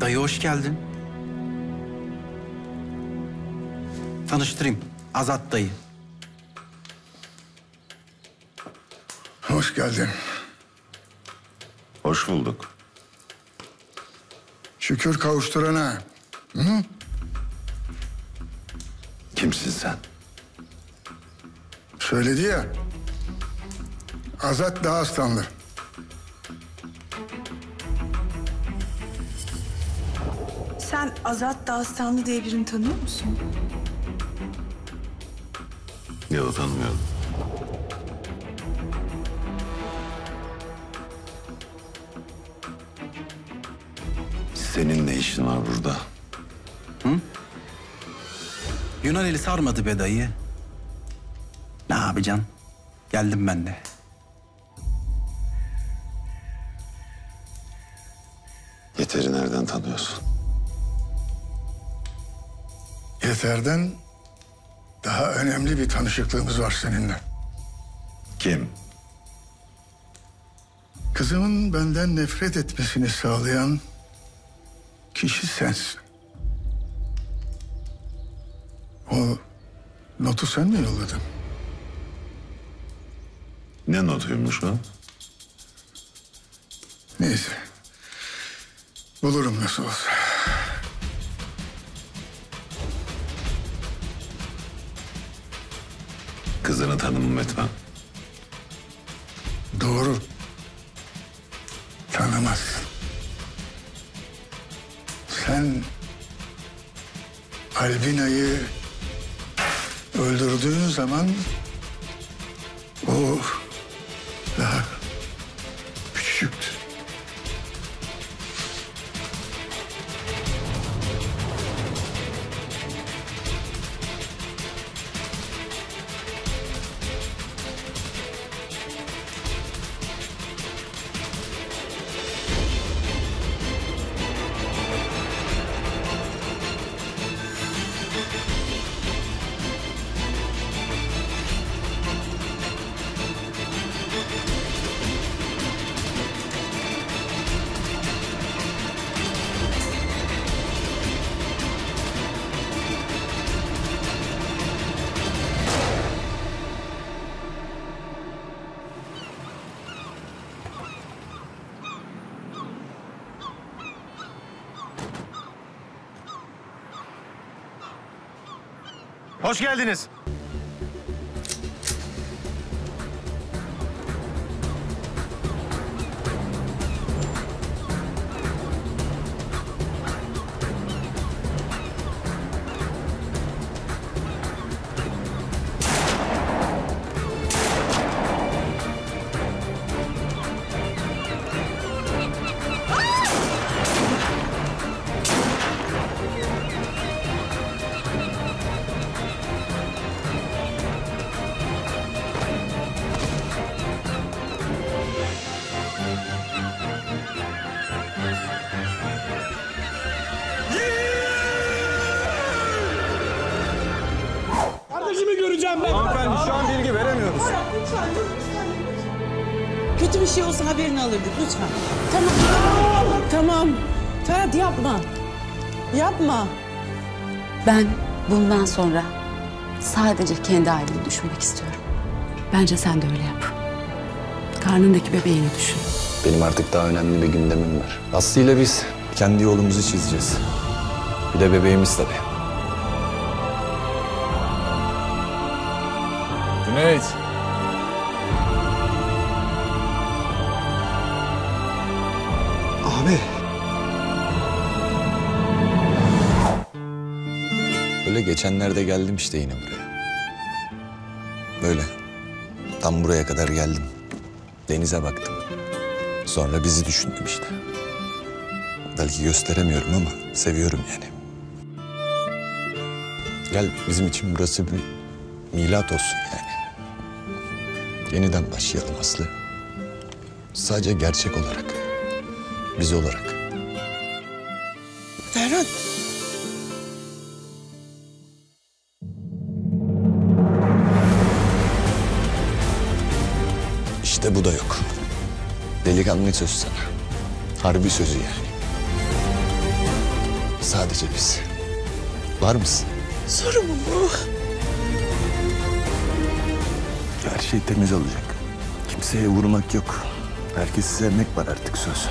Dayı hoş geldin. Tanıştırayım. Azat dayı. Hoş geldin. Hoş bulduk. Şükür kavuşturana. Kimsin sen? Söyledi ya. Azat Dağıstanlı. Sen Azat Dağıstanlı diye birini tanıyor musun? Yok tanımıyorum. Senin ne işin var burada? Yunan eli sarmadı be dayı. Ne yapacaksın? Geldim ben de. Yeter'i nereden tanıyorsun? Yeter'den daha önemli bir tanışıklığımız var seninle. Kim? Kızımın benden nefret etmesini sağlayan kişi sensin. O notu sen mi yolladın? Ne notuymuş o? Neyse. Bulurum nasıl olsa. Kızını tanımam etmem. Doğru. Tanımazsın. Sen Albina'yı öldürdüğün zaman o daha küçüktü. Hoş geldiniz. Kardeşimi göreceğim ben. Hanımefendi şu an bilgi veremiyoruz. Kötü bir şey olsa haberini alırdık lütfen. Tamam. Tamam. Ferhat yapma. Yapma. Ben bundan sonra sadece kendi ailemi düşünmek istiyorum. Bence sen de öyle yap. Karnındaki bebeğini düşün. Benim artık daha önemli bir gündemim var. Aslı ile biz kendi yolumuzu çizeceğiz. Bir de bebeğimiz tabii. Cüneyt. Abi. Böyle geçenlerde geldim işte yine buraya. Böyle. Tam buraya kadar geldim. Denize baktım. Sonra bizi düşündüm işte. Belki gösteremiyorum ama seviyorum yani. Gel bizim için burası bir milat olsun yani. Yeniden başlayalım Aslı. Sadece gerçek olarak. Biz olarak. Ferhat. İşte bu da yok. Delikanlı söz sana. Harbi sözü yani. Sadece biz. Var mısın? Soru mu bu? Şey temiz olacak. Kimseye vurmak yok. Herkesi sevmek var artık söz.